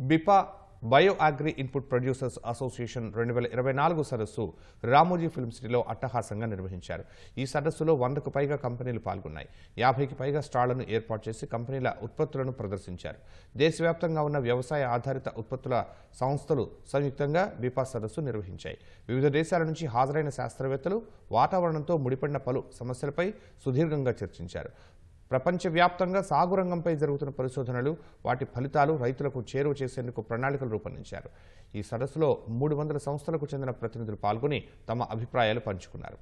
BIPA bio agri input producers association రెండు వేల ఇరవై నాలుగు సదస్సు రామోజీ ఫిల్మ్ సిటీలో అట్టహాసంగా నిర్వహించారు. ఈ సదస్సులో వందకు పైగా కంపెనీలు పాల్గొన్నాయి. యాభైకి పైగా స్టాళ్ళను ఏర్పాటు చేసి కంపెనీల ఉత్పత్తులను ప్రదర్శించారు. దేశవ్యాప్తంగా ఉన్న వ్యవసాయ ఆధారిత ఉత్పత్తుల సంస్థలు సంయుక్తంగా బిపా సదస్సు నిర్వహించాయి. వివిధ దేశాల నుంచి హాజరైన శాస్త్రవేత్తలు వాతావరణంతో ముడిపడిన పలు సమస్యలపై సుదీర్ఘంగా చర్చించారు. ప్రపంచవ్యాప్తంగా సాగు రంగంపై జరుగుతున్న పరిశోధనలు వాటి ఫలితాలు రైతులకు చేరువ చేసేందుకు ప్రణాళికలు రూపొందించారు. ఈ సదస్సులో మూడు వందల సంస్థలకు చెందిన ప్రతినిధులు పాల్గొని తమ అభిప్రాయాలు పంచుకున్నారు.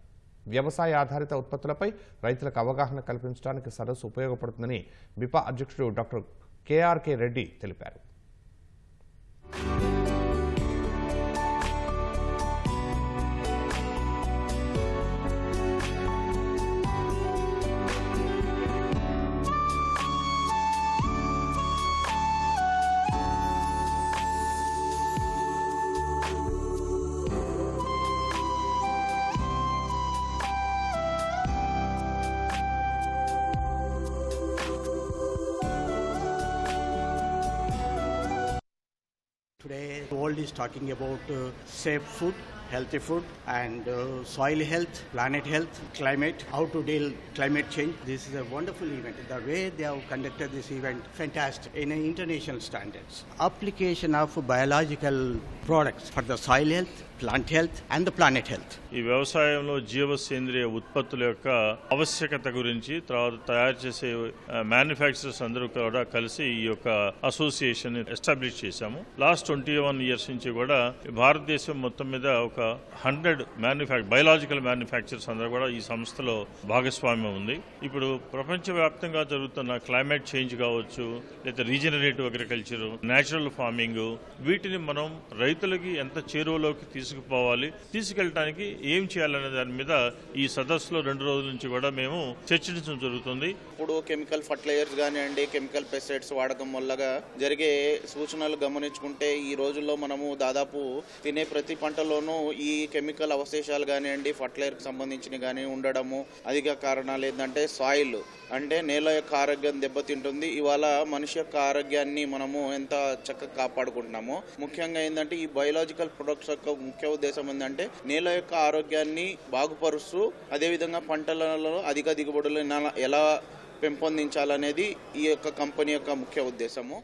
వ్యవసాయ ఆధారిత ఉత్పత్తులపై రైతులకు అవగాహన కల్పించడానికి సదస్సు ఉపయోగపడుతుందని బిపా అధ్యక్షుడు డాక్టర్ కేఆర్కే రెడ్డి తెలిపారు. World is talking about uh, safe food, healthy food, and uh, soil health, planet health, climate, how to deal climate change. This is a wonderful event. The way they have conducted this event, fantastic in international standards. Application of biological products for the soil health, plant health and the health ఈ వ్యవసాయంలో జీవ సేంద్రియ ఉత్పత్తుల యొక్క ఆవశ్యకత గురించి తర్వాత తయారు చేసే మ్యానుఫ్యాక్చరర్స్ అందరూ కూడా కలిసి ఈ యొక్క అసోసియేషన్ ఎస్టాబ్లిష్ చేశాము. లాస్ట్ ట్వంటీ వన్ ఇయర్స్ నుంచి కూడా భారతదేశం మొత్తం మీద ఒక హండ్రెడ్ మ్యానుఫ్యాక్ బయలాజికల్ మ్యానుఫ్యాక్చరర్స్ అందరూ కూడా ఈ సంస్థలో భాగస్వామ్యం ఉంది. ఇప్పుడు ప్రపంచవ్యాప్తంగా జరుగుతున్న క్లైమేట్ చేంజ్ కావచ్చు లేదా రీజనరేటివ్ అగ్రికల్చర్ నేచురల్ ఫార్మింగ్ వీటిని మనం రైతులకి ఎంత చేరువలోకి తీసుకుపోవాలి. తీసుకెళ్ళడానికి ఏం చేయాలనే దాని మీద ఈ సదస్సులో రెండు రోజుల నుంచి కూడా మేము చర్చించడం జరుగుతుంది. ఇప్పుడు కెమికల్ ఫర్టిలైజర్స్ కానివ్వండి కెమికల్ పెస్టిసైడ్స్ వాడకం వల్లగా జరిగే సూచనలు గమనించుకుంటే ఈ రోజుల్లో మనము దాదాపు తినే ప్రతి పంటలోనూ ఈ కెమికల్ అవశేషాలు కానివ్వండి ఫర్టిలైజర్కి సంబంధించినవి కానీ ఉండడము అధిక కారణాలు ఏంటంటే సాయిల్ అంటే నేల యొక్క ఆరోగ్యం దెబ్బతింటుంది. ఇవాళ మనిషి యొక్క ఆరోగ్యాన్ని మనము ఎంత చక్కగా కాపాడుకుంటున్నామో. ముఖ్యంగా ఏంటంటే ఈ బయోలాజికల్ ప్రొడక్ట్స్ యొక్క ముఖ్య ఉద్దేశం ఏంటంటే నేల యొక్క ఆరోగ్యాన్ని బాగుపరుస్తూ అదేవిధంగా పంటలలో అధిక దిగుబడులు ఎలా పెంపొందించాలనేది ఈ యొక్క కంపెనీ యొక్క ముఖ్య ఉద్దేశము.